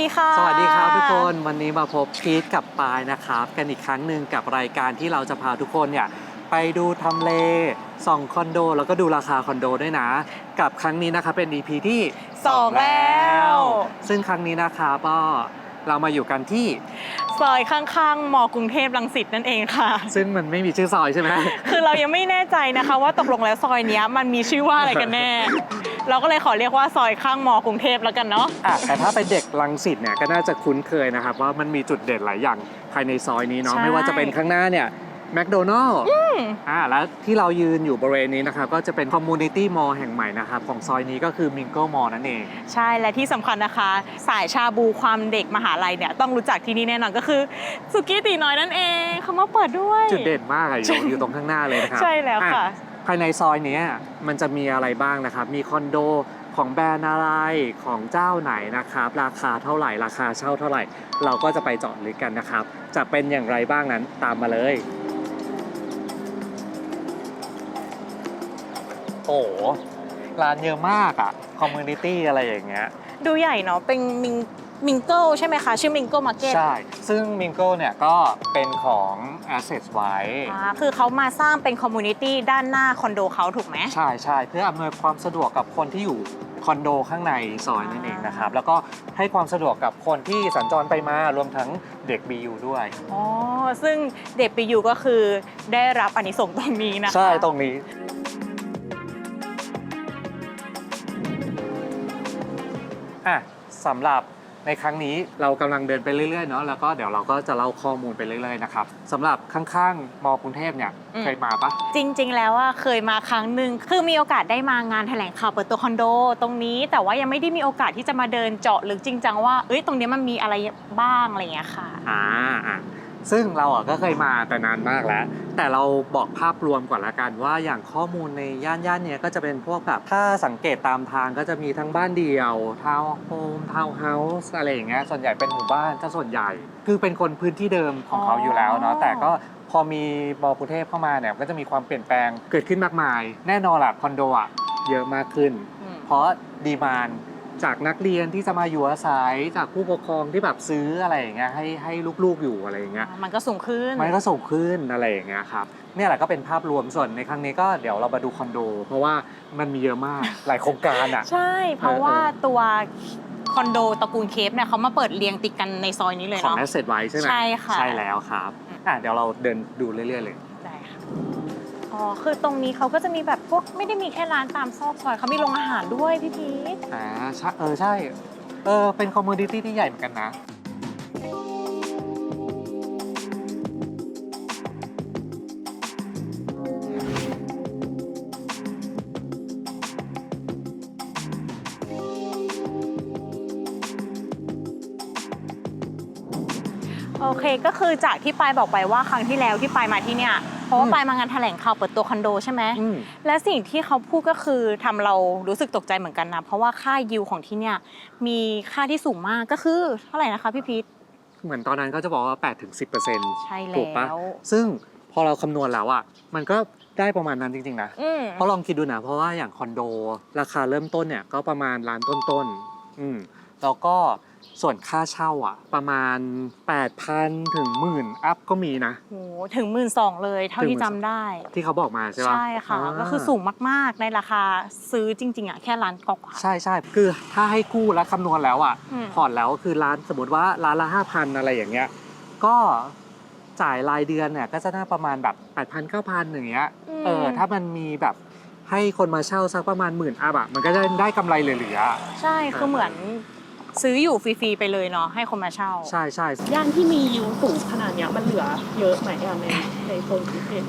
วัสดีค่ะ สวัสดีครับทุกคนวันนี้มาพบพีทกับปายนะครับ กันอีกครั้งหนึ่งกับรายการที่เราจะพาทุกคนเนี่ยไปดูทำเลส่องคอนโด แล้วก็ดูราคาคอนโดด้วยนะ กับครั้งนี้นะครับเป็น EP ที่สองแล้ว ซึ่งครั้งนี้นะครับก็เรามาอยู่กันที่ซอยข้างๆมกรุงเทพรังสิตนั่นเองค่ะ ซึ่งมันไม่มีชื่อซอยใช่ไหมคือเรายังไม่แน่ใจนะคะ ว่าตกลงแล้วซอยเนี้ยมันมีชื่อว่าอะไรกันแน่ เราก็เลยขอเรียกว่าซอยข้างมกรุงเทพแล้วกันเนาะ อะแต่ถ้าเป็นเด็กลังสิตเนี่ยก็น่าจะคุ้นเคยนะครับว่ามันมีจุดเด่นหลายอย่างภายในซอยนี้เนาะใช่ ไม่ว่าจะเป็นข้างหน้าเนี่ยแมคโดนัลล์อ่าแล้วที่เรายืนอยู่บริเวณนี้นะครับก็จะเป็นคอมมูนิตี้มอลล์แห่งใหม่นะครับของซอยนี้ก็คือมิงเกิลมอลล์นั่นเอง ใช่และที่สำคัญนะคะ สายชาบูความเด็กมหาลัยเนี่ยต้องรู้จักที่นี่แน่นอนก็คือสุกี้ตีน้อยนั่นเองเขามาเปิดด้วย จุดเด่นมากอะอยู่อยู่ตรงข้างหน้าเลยนะครับใช่แล้วค่ะ อ่ภายในซอยเนี้ยมันจะมีอะไรบ้างนะครับ มีคอนโดของแบรนด์อะไรของเจ้าไหนนะครับ ราคาเท่าไหร่ราคาเช่าเท่าไหร่ เราก็จะไปเจาะลึกกันนะครับ จะเป็นอย่างไรบ้างนั้นตามมาเลย โอ้โหร้านเยอะมากอะคอมมูนิตี้อะไรอย่างเงี้ย ดูใหญ่เนาะเป็นมิง มิงเกิลใช่ไหมคะ ชื่อมิงเกิลมาร์เก็ตใช่ ซึ่งมิงโก้เนี่ยก็เป็นของ Assets ไว้คือเขามาสร้างเป็นคอมมูนิตี้ด้านหน้าคอนโดเขาถูกไหมใช่ใช่เพื่ออำนวยความสะดวกกับคนที่อยู่คอนโดข้างในซอยนั่นเองนะครับ แล้วก็ให้ความสะดวกกับคนที่สัญจรไปมารวมทั้งเด็ก BU ด้วยอ๋อซึ่งเด็กไปอยู่ก็คือได้รับอานิสงส์ตรงนี้นะคะใช่ตรงนี้อะสำหรับ ในครั้งนี้เรากำลังเดินไปเรื่อยๆเนาะแล้วก็เดี๋ยวเราก็จะเล่าข้อมูลไปเรื่อยๆนะครับสำหรับข้างๆมอกรุงเทพเนี่ยเคยมาปะ จริง ๆ แล้วอะเคยมาครั้งหนึ่งคือมีโอกาสได้มางานแถลงข่าวเปิดตัวคอนโด ตรงนี้แต่ว่ายังไม่ได้มีโอกาสที่จะมาเดินเจาะลึกจริงจังว่าเอ้ยตรงเนี้ยมันมีอะไรบ้างอะไรอย่างเงี้ยค่ะ อ่าอะ ซึ่งเราอะก็เคยมาแต่นานมากแล้ว แต่เราบอกภาพรวมก่อนละกันว่าอย่างข้อมูลในย่านย่านเนี้ยก็จะเป็นพวกแบบถ้าสังเกตตามทางก็จะมีทั้งบ้านเดี่ยวทาวน์โฮมทาวน์เฮาส์อะไรอย่างเงี้ยส่วนใหญ่เป็นหมู่บ้านถ้าส่วนใหญ่ คือเป็นคนพื้นที่เดิมของเขาอยู่แล้วเนาะแต่ก็พอมีมอกรุงเทพเข้ามาเนี่ยก็จะมีความเปลี่ยนแปลงเกิดขึ้นมากมาย แน่นอนแหละคอนโดอะเยอะมากขึ้น เพราะดีมาน จากนักเรียนที่จะมาอยู่อาศัยจากผู้ปกครองที่แบบซื้ออะไรอย่างเงี้ยให้ให้ลูกๆอยู่อะไรอย่างเงี้ยมันก็สูงขึ้นมันก็ส่งขึ้นอะไรอย่างเงี้ยครับเนี่ยแหละก็เป็นภาพรวมส่วนในครั้งนี้ก็เดี๋ยวเรามาดูคอนโด เพราะว่ามันมีเยอะมากหลายโครงการอะใช่ เพราะเออว่าตัวคอนโดตระกูลเคฟเนี่ยเขามาเปิดเรียงติดกันในซอยนี้เลยของเนาะแอสเซทไว้ใช่ไหมใช่ค่ะใช่แล้วครับอืมอะเดี๋ยวเราเดินดูเรื่อยๆเลยได้ค่ะ อ๋อ คือตรงนี้เขาก็จะมีแบบพวกไม่ได้มีแค่ร้านตามซอกซอยเขามีโรงอาหารด้วยพี่พีทอ่าใช่เออใช่ เออ เป็นคอมมูนิตี้ที่ใหญ่เหมือนกันนะ โอเคก็คือจากที่ปายบอกไปว่าครั้งที่แล้วที่ปายมาที่เนี่ยเพ ราะว่าอืมปายมางานแถลงข่าวเปิดตัวคอนโดใช่ไหมอืมและสิ่งที่เขาพูดก็คือทำเรารู้สึกตกใจเหมือนกันนะเพราะว่าค่ายิวของที่เนี่ยมีค่าที่สูงมากก็คือเท่าไหร่นะคะพี่พีทเหมือนตอนนั้นก็จะบอกว่า8ถึง10%ใช่ถูกปะแล้วซึ่งพอเราคำนวณแล้วอะมันก็ได้ประมาณนั้นจริงๆนะอืมเพราะลองคิดดูนะเพราะว่าอย่างคอนโด ราคาเริ่มต้นเนี่ยก็ประมาณล้านต้นๆอืมแล้วก็ ส่วนค่าเช่าอะ ประมาณ 8,000ถึงหมื่นอัพก็มีนะ โหถึงหมื่นสองเลยเท่าที่จำได้ ที่เขาบอกมาใช่ปะใช่ค่ะาก็คือสูงมากๆในราคาซื้อจริง ๆอะแค่ร้านกว่าๆใช่ใช่คือถ้าให้กู้แล้วคำนวณแล้วอะอืม ผ่อนแล้วคือร้านสมมติว่าร้านละ5,000อะไรอย่างเงี้ยก็จ่ายรายเดือนเนี่ยก็จะน่าประมาณแบบ8,000 9,000อย่างเงี้ยมเออถ้ามันมีแบบให้คนมาเช่าสักประมาณหมื่นอัพอะมันก็จะได้กำไรเหลือๆอะ ใช่คือเหมือน ซื้ออยู่ฟรีๆไปเลยเนาะให้คนมาเช่า ใช่ใช่ย่านที่มียิวสูงขนาดเนี้ยมันเหลือเยอะไหมอะในในโซนกรุงเทพ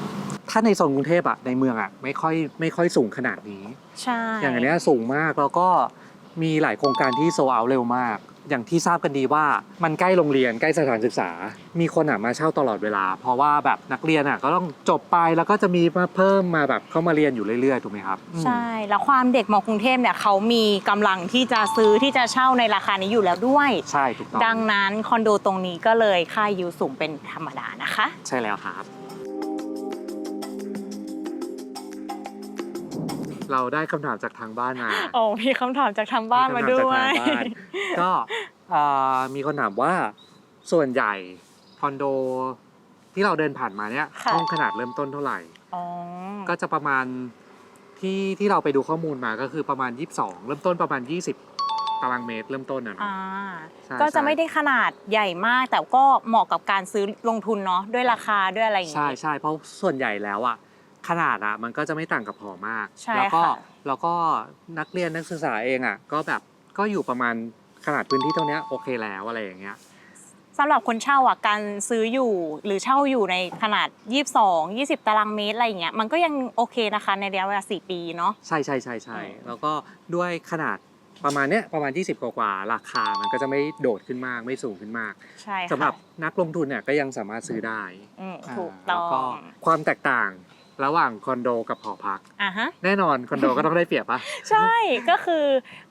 ถ้าในโซนกรุงเทพอะในเมืองอะไม่ค่อยไม่ค่อยสูงขนาดนี้ ใช่อย่างอันเนี้ยสูงมากแล้วก็มีหลายโครงการที่โซเอาเร็วมาก อย่างที่ทราบกันดีว่ามันใกล้โรงเรียนใกล้สถานศึกษา มีคนอะมาเช่าตลอดเวลา เพราะว่าแบบนักเรียนอะก็ต้องจบไปแล้วก็จะมีมาเพิ่มมาแบบเข้ามาเรียนอยู่เรื่อยๆถูกไหมครับอืมใช่ แล้วความเด็กมอกรุงเทพเนี่ยเขามีกำลังที่จะซื้อที่จะเช่าในราคานี้อยู่แล้วด้วย ใช่ถูกต้องดังนั้นคอนโดตรงนี้ก็เลยค่ายิวสูงเป็นธรรมดานะคะ ใช่แล้วครับ เราได้คำถามจากทางบ้านมาโอ้มีคำถามจากทางบ้านมาด้วยคำถจกทางบ้านก็อ่ามีคนถามว่าส่วนใหญ่คอนโดที่เราเดินผ่านมาเนี่ยค่ะ ห้องขนาดเริ่มต้นเท่าไหร่ อ๋อก็จะประมาณที่ที่เราไปดูข้อมูลมาก็คือประมาณ 22 เริ่มต้นประมาณ 20 ตารางเมตรเริ่มต้นอะเนาะอ่าใช่ก็จะใช่ไม่ได้ขนาดใหญ่มาก แต่ก็เหมาะกับการซื้อลงทุนเนาะด้วยราคาด้วยอะไรอย่างใช่เงี้ยใช่เพราะส่วนใหญ่แล้วอะ ขนาดอะมันก็จะไม่ต่างกับหอมาก ใช่แล้วก็ค่ะ แล้วก็นักเรียนนักศึกษาเองอะก็แบบก็อยู่ประมาณขนาดพื้นที่เท่าเนี้ยโอเคแล้วอะไรอย่างเงี้ย สำหรับคนเช่าอะการซื้ออยู่หรือเช่าอยู่ในขนาด 22 20 ตารางเมตรอะไรอย่างเงี้ยมันก็ยังโอเคนะคะในระยะเวลา 4 ปีเนาะ ใช่ใช่ใช่ใช่อืม แล้วก็ด้วยขนาดประมาณเนี้ยประมาณ 20 กว่ากว่าๆราคา มันก็จะไม่โดดขึ้นมากไม่สูงขึ้นมากใช่ค่ะสำหรับนักลงทุนเนี่ยก็ยังสามารถซื้อได้อืมอ่าถูกแล้ต้วอก็ง ความแตกต่าง ระหว่างคอนโดกับหอพัก อะฮะ แน่นอนคอนโดก็ต้องได้เปรียบปะ ใช่ ก็คือ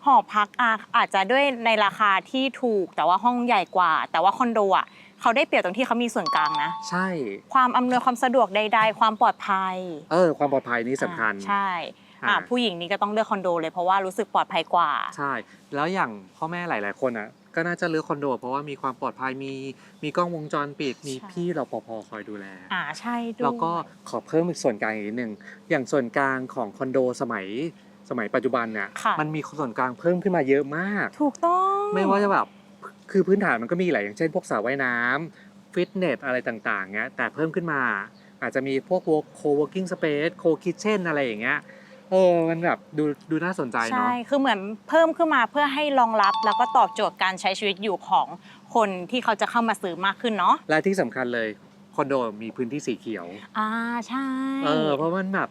หอพักอะอาจจะด้วยในราคาที่ถูกแต่ว่าห้องใหญ่กว่า แต่ว่าคอนโดอะเขาได้เปรียบตรงที่เขามีส่วนกลางนะ ใช่ ความอำนวยความสะดวกใด ๆ ความปลอดภัยเออ ความปลอดภัยนี่สำคัญ อ่าใช่อ่าอะผู้หญิงนี่ก็ต้องเลือกคอนโดเลยเพราะว่ารู้สึกปลอดภัยกว่า ใช่ แล้วอย่างพ่อแม่หลาย ๆ คนอะ ก็น่าจะเลือกคอนโด เพราะว่ามีความปลอดภัยมีมีกล้องวงจรปิดมีใช่พี่รปภคอยดูแล อ่าใช่ด้วยแล้วก็ขอเพิ่มอีกส่วนกลางอีกนิดนึงอย่างส่วนกลางของคอนโดสมัยสมัยปัจจุบันเนี่ยค่ะมันมีส่วนกลางเพิ่มขึ้นมาเยอะมาก ถูกต้อง ไม่ว่าจะแบบคือพื้นฐานมันก็มีหลายอย่างเช่น พวกสระว่ายน้ำฟิตเนสอะไรต่างๆเงี้ยแต่เพิ่มขึ้นมา อาจจะมีพวก work co-working space co-kitchen อะไรอย่างเงี้ย เออมันแบบดูดูน่าสนใจใช่เนาะคือเหมือนเพิ่มขึ้นมาเพื่อให้รองรับ แล้วก็ตอบโจทย์การใช้ชีวิตอยู่ของคนที่เขาจะเข้ามาซื้อมากขึ้นเนาะและที่สำคัญเลยคอนโดมีพื้นที่สีเขียว อ่าใช่เออเพราะมันแบบ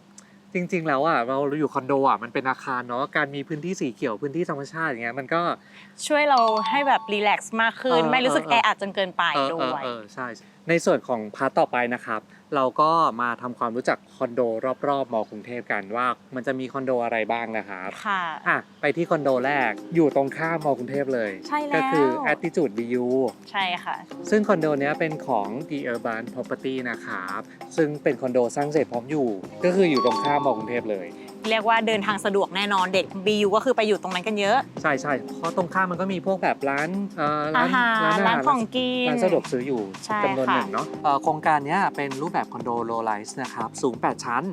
จริง ๆ แล้วอะเราอยู่คอนโดอะมันเป็นอาคารเนาะการมีพื้นที่สีเขียวพื้นที่ธรรมชาติอย่างเงี้ยมันก็ ช่วยเราให้แบบรีแลกซ์มากขึ้น เออไม่รู้สึกเอแออเออ อัดจนเกินไปเออด้เออวย เออใช่ ในส่วนของพาร์ทต่อไปนะครับ เราก็มาทำความรู้จักคอนโดรอบๆมอกรุงเทพกันว่ามันจะมีคอนโดอะไรบ้างนะครับค่ะอะไปที่คอนโดแรกอยู่ตรงข้ามมอกรุงเทพเลย ใช่แล้ว ก็คือ Attitude BU ใช่ค่ะ ซึ่งคอนโดเนี้ยเป็นของ The Urban Property นะครับ ซึ่งเป็นคอนโดสร้างเสร็จพร้อมอยู่ ก็คืออยู่ตรงข้ามมอกรุงเทพเลย เรียกว่าเดินทางสะดวกแน่นอนเด็ก BU ก็คือไปอยู่ตรงนั้นกันเยอะ ใช่ใช่เพราะตรงข้ามมันก็มีพวกแบบร้านเอ่ออาร้านหาร ร้านของกิน ร้านสะดวกซื้ออยู่ใช่จำนวนค่ะหนึ่งเนาะเอ่อโครงการเนี้ยเป็นรูปแบบคอนโดโลไลส์นะครับ สูง 8 ชั้น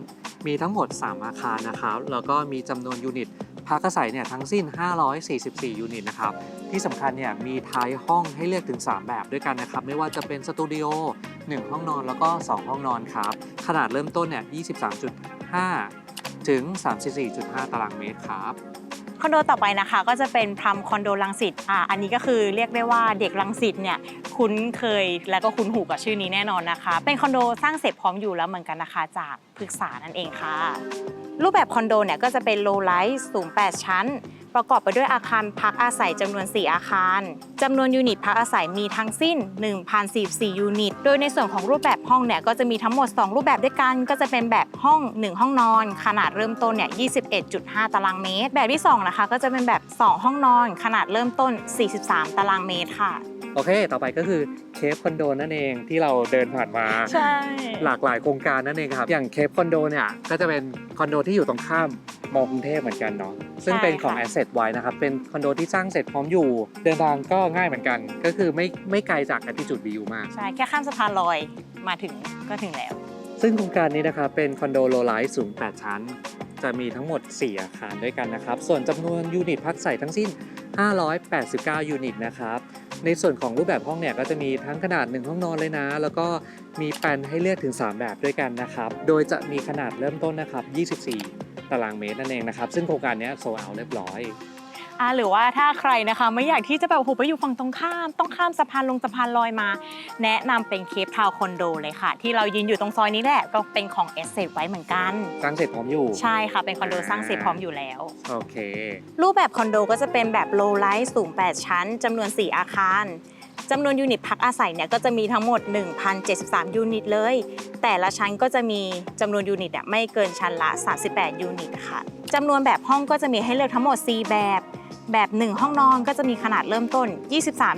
มีทั้งหมด 3 อาคารนะครับ แล้วก็มีจำนวนยูนิตพักอาศัยเนี่ยทั้งสิ้น 544 ยูนิตนะครับ ที่สำคัญเนี่ยมีท้ายห้องให้เลือกถึง 3 แบบด้วยกันนะครับ ไม่ว่าจะเป็นสตูดิโอ 1 ห้องนอนแล้วก็ 2 ห้องนอนครับ ขนาดเริ่มต้นเนี่ย23.5 ถึง 34.5 ตารางเมตรครับคอนโดต่อไปนะคะก็จะเป็นพรัมคอนโดลังสิตอ่าอันนี้ก็คือเรียกได้ว่าเด็กลังสิตเนี่ยคุ้นเคยและก็คุ้นหูกับชื่อนี้แน่นอนนะคะ เป็นคอนโดสร้างเสร็จพร้อมอยู่แล้วเหมือนกันนะคะ จากพฤกษานั่นเองค่ะ รูปแบบคอนโดเนี่ยก็จะเป็นโลไลท์สูง 8 ชั้น ประกอบไปด้วยอาคารพักอาศัยจำนวน 4 อาคารจำนวนยูนิตพักอาศัยมีทั้งสิ้น 1,044 ยูนิต โดยในส่วนของรูปแบบห้องเนี่ยก็จะมีทั้งหมด 2 รูปแบบด้วยกัน ก็จะเป็นแบบห้อง 1 ห้องนอน ขนาดเริ่มต้นเนี่ย 21.5 ตารางเมตร แบบที่2นะคะก็จะเป็นแบบ 2 ห้องนอน ขนาดเริ่มต้น 43 ตารางเมตรค่ะ โอเค ต่อไปก็คือเคฟคอนโดนั่นเองที่เราเดินผ่านมา ใช่ หลากหลายโครงการนั่นเองครับ อย่างเคฟคอนโดเนี่ยก็จะเป็นคอนโดที่อยู่ตรงข้ามมอกรุงเทพเหมือนกันเนาะ ซึ่งเป็นของ Asset ไว้นะครับ เป็นคอนโดที่สร้างเสร็จพร้อมอยู่ เดินทางก็ง่ายเหมือนกัน ก็คือไม่ไม่ไกลจาก Attitude View มาก ใช่ แค่ข้ามสะพานลอยมาถึงก็ถึงแล้ว ซึ่งโครงการนี้นะครับเป็นคอนโดโลไลท์สูง 8 ชั้น จะมีทั้งหมด 4 อาคารด้วยกันนะครับ ส่วนจำนวนยูนิตพักใส่ทั้งสิ้น 589 ยูนิตนะครับ ในส่วนของรูปแบบห้องเนี่ยก็จะมีทั้งขนาด 1 ห้องนอนเลยนะ แล้วก็มีแปลนให้เลือกถึง 3 แบบด้วยกันนะครับ โดยจะมีขนาดเริ่มต้นนะครับ 24 ตารางเมตรนั่นเองนะครับ ซึ่งโครงการนี้โซเอาเรียบร้อย อ่าหรือว่าถ้าใครนะคะไม่อยากที่จะแบบโอ้โหไปอยู่ฝั่งตรงข้าม ต้องข้ามสะพานลงสะพานลอยมา แนะนำเป็นเคปทาวน์คอนโดเลยค่ะ ที่เรายืนอยู่ตรงซอยนี้แหละก็เป็นของเอสเซไว้เหมือนกัน สร้างเสร็จพร้อมอยู่ ใช่ค่ะ เป็นคอนโดสร้างเสร็จพร้อมอยู่แล้ว โอเค รูปแบบคอนโดก็จะเป็นแบบโลไลท์สูง 8 ชั้นจำนวน 4 อาคารจำนวนยูนิตพักอาศัยเนี่ยก็จะมีทั้งหมด 1,073 ยูนิตเลย แต่ละชั้นก็จะมีจำนวนยูนิตอะไม่เกินชั้นละ 38 ยูนิตค่ะจำนวนแบบห้องก็จะมีให้เลือกทั้งหมด 4 แบบ แบบ 1 ห้องนอนก็จะมีขนาดเริ่มต้น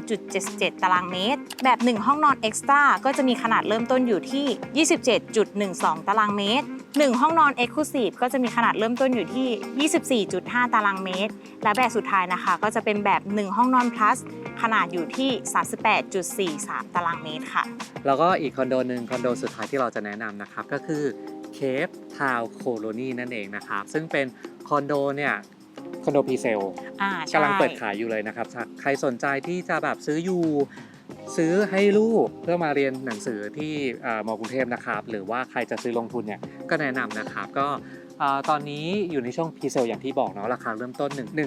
23.77 ตารางเมตร แบบ 1 ห้องนอนเอ็กซ์ตร้าก็จะมีขนาดเริ่มต้นอยู่ที่ 27.12 ตารางเมตร 1 ห้องนอน Exclusive ก็จะมีขนาดเริ่มต้นอยู่ที่ 24.5 ตารางเมตร และแบบสุดท้ายนะคะ ก็จะเป็นแบบ 1 ห้องนอน plus ขนาดอยู่ที่ 38.43 ตารางเมตรค่ะ แล้วก็อีกคอนโดหนึ่งคอนโดสุดท้ายที่เราจะแนะนำนะครับ ก็คือเคปทาวโคโลนีนั่นเองนะครับ ซึ่งเป็นคอนโดเนี่ย คอนโดพรีเซลอ่าใช่ กำลังเปิดขายอยู่เลยนะครับถ้าใครสนใจที่จะแบบซื้ออยู่ ซื้อให้ลูกเพื่อมาเรียนหนังสือที่เอ่อมอกรุงเทพนะครับ หรือว่าใครจะซื้อลงทุนเนี่ยก็แนะนำนะครับ ก็เอ่อตอนนี้อยู่ในช่วงพรีเซลอย่างที่บอกเนาะราคาเริ่มต้น 1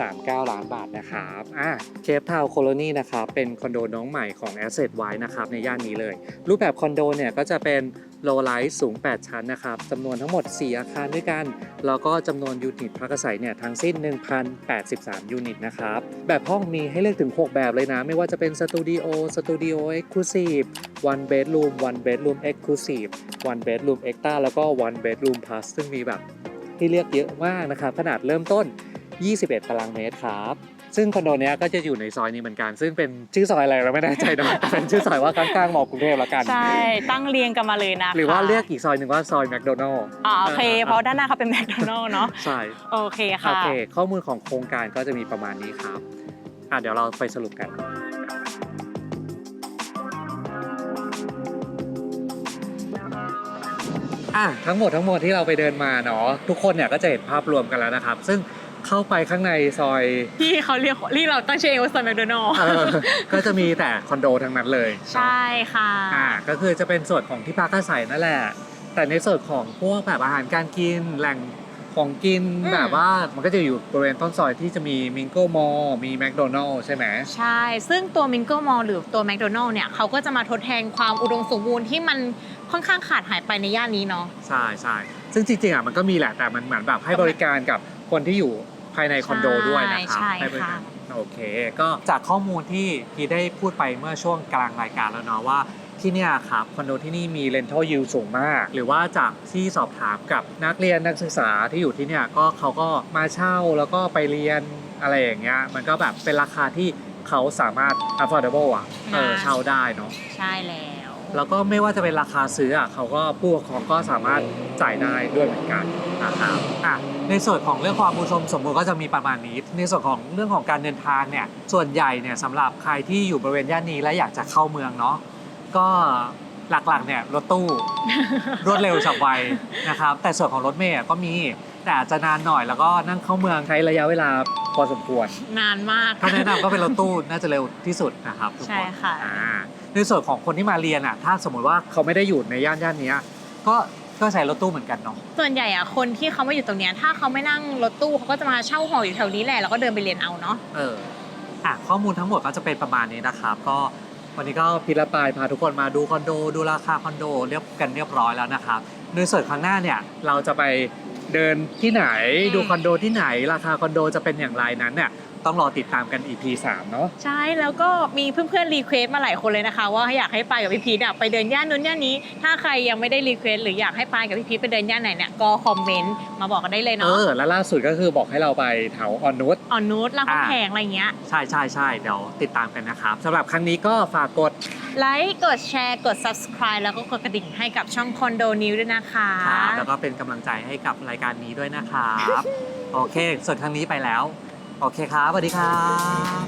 1.39 ล้านบาทนะครับอะเคปทาวโคโลนีนะครับเป็นคอนโดน้องใหม่ของ Asset ไว้นะครับในย่านนี้เลย รูปแบบคอนโดเนี่ยก็จะเป็น โลไลท์สูง 8 ชั้นนะครับจำนวนทั้งหมด 4 อาคารด้วยกัน แล้วก็จำนวนยูนิตพักอาศัยเนี่ยทั้งสิ้น 1,083 ยูนิตนะครับ แบบห้องมีให้เลือกถึง 6 แบบเลยนะ ไม่ว่าจะเป็นสตูดิโอสตูดิโอเอ็กซ์คลูซีฟ one bedroom one bedroom exclusive one bedroom extra แล้วก็ one bedroom plus ซึ่งมีแบบให้เลือกเยอะมากนะครับขนาดเริ่มต้น 21 ตารางเมตรครับ ซึ่งคอนโดเนี้ยก็จะอยู่ในซอยนี้เหมือนกัน ซึ่งเป็นชื่อซอยอะไรเราไม่แน่ใจนะแต่เป็นชื่อซอยว่าข้างๆมอกรุงเทพแล้วกัน ใช่ ตั้งเรียงกันมาเลยนะคะหรือว่าเรียกอีกซอยหนึ่งว่าซอยแมคโดนัลล์อ่าโอเค เพราะด้านหน้าเขาเป็นแมคโดนัลล์เนาะ ใช่ โอเคโอค่ะเค ข้อมูลของโครงการก็จะมีประมาณนี้ครับ อะเดี๋ยวเราไปสรุปกันอะทั้งหมดทั้งหมดที่เราไปเดินมาเนาะทุกคนเนี่ยก็จะเห็นภาพรวมกันแล้วนะครับ ซึ่ง เข้าไปข้างในซอย ที่เขาเรียกที่เราตั้งชื่อเองว่าซอยแมคโดนัลล์เออก็จะมีแต่คอนโดทั้งนั้นเลยใช่ค่ะอ่าก็คือจะเป็นส่วนของที่พักอาศัยนั่นแหละ แต่ในส่วนของพวกแบบอาหารการกินแหล่งของกินอืมแบบว่ามันก็จะอยู่บริเวณต้นซอยที่จะมีมิงโกมอลมีแมคโดนัลล์ใช่ไหมใช่ ซึ่งตัวมิงเกิลมอลหรือตัวแมคโดนัลล์เนี่ยเขาก็จะมาทดแทนความอุดมสมบูรณ์ที่มันค่อนข้างขาดหายไปในย่านนี้เนาะใช่ใช่ซึ่งจริงๆอะมันก็มีแหละแต่มันเหมือนแบบให้บริการกับคนที่อยู่ ภายในคอนโดด้วยนะครับใช่ให้บริค่ะการโอเค ก็จากข้อมูลที่พี่ได้พูดไปเมื่อช่วงกลางรายการแล้วเนาะว่าที่เนี่ยครับคอนโดที่นี่มี rental yield สูงมาก หรือว่าจากที่สอบถามกับนักเรียนนักศึกษาที่อยู่ที่เนี่ยก็เขาก็มาเช่าแล้วก็ไปเรียนอะไรอย่างเงี้ยมันก็แบบเป็นราคาที่เขาสามารถ affordable อะเออเช่าได้เนาะ ใช่แล้ว แล้วก็ไม่ว่าจะเป็นราคาซื้ออะเขาก็ผู้ปกครองก็สามารถจ่ายได้ด้วยเหมือนกันนะครับอะในส่วนของเรื่องความอุดมสมบูรณ์ก็จะมีประมาณนี้ ในส่วนของเรื่องของการเดินทางเนี่ยส่วนใหญ่เนี่ยสำหรับใครที่อยู่บริเวณย่านนี้และอยากจะเข้าเมืองเนาะก็ หลักๆเนี่ยรถตู้ รวดเร็วฉับไวนะครับ แต่ส่วนของรถเมล์อะก็มีแต่อาจจะนานหน่อยแล้วก็นั่งเข้าเมืองใช้ระยะเวลาพอสมควร นานมาก ถ้าแนะนำก็เป็นรถตู้น่าจะเร็วที่สุดนะครับทุกคนใช่ค่ะ อ่าในส่วนของคนที่มาเรียนอะถ้าสมมติว่าเขาไม่ได้อยู่ในย่านย่านเนี้ยก็ก็ใช้รถตู้เหมือนกันเนาะส่วนใหญ่อะคนที่เขามาอยู่ตรงเนี้ยถ้าเขาไม่นั่งรถตู้เขาก็จะมาเช่าหออยู่แถวนี้แหละแล้วก็เดินไปเรียนเอาเนาะ เอออะข้อมูลทั้งหมดก็จะเป็นประมาณนี้นะครับ ก็ วันนี้ก็พิรปายพาทุกคนมาดูคอนโดดูราคาคอนโดเรียบกันเรียบร้อยแล้วนะครับในส่วนครั้งหน้าเนี่ยเราจะไป เดินที่ไหนอืมดูคอนโดที่ไหน ราคาคอนโดจะเป็นอย่างไรนั้นเนี่ยต้องรอติดตามกัน EP 3 เนาะใช่แล้วก็มีเพื่อนๆรีเควสต์มาหลายคนเลยนะคะ ว่าอยากให้ปายกับพี่พีทอะไปเดินย่านนู้นย่านนี้ ถ้าใครยังไม่ได้รีเควสต์หรืออยากให้ปายกับพี่พีทไปเดินย่านไหนเนี่ยก็คอมเมนต์มาบอกกันได้เลยเอเนาะอแล้วล่าสุดก็คือบอกให้เราไปแถวออนนุชอ่อนนุชรามคำแหงอะไรเงี้ยใช่ใช่ใช่เดี๋ยวติดตามกันนะครับสำหรับครั้งนี้ก็ฝากกด ไลค์กดแชร์กด subscribe แล้วก็กดกระดิ่งให้กับช่องคอนโดนิวด้วยนะคะ ครับแล้วก็เป็นกำลังใจให้กับรายการนี้ด้วยนะครับ โอเค ส่วนครั้งนี้ไปแล้ว โอเคครับสวัสดีครับ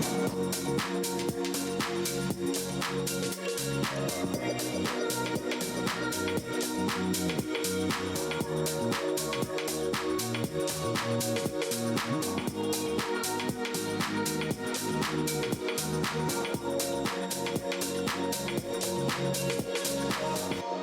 Thank you.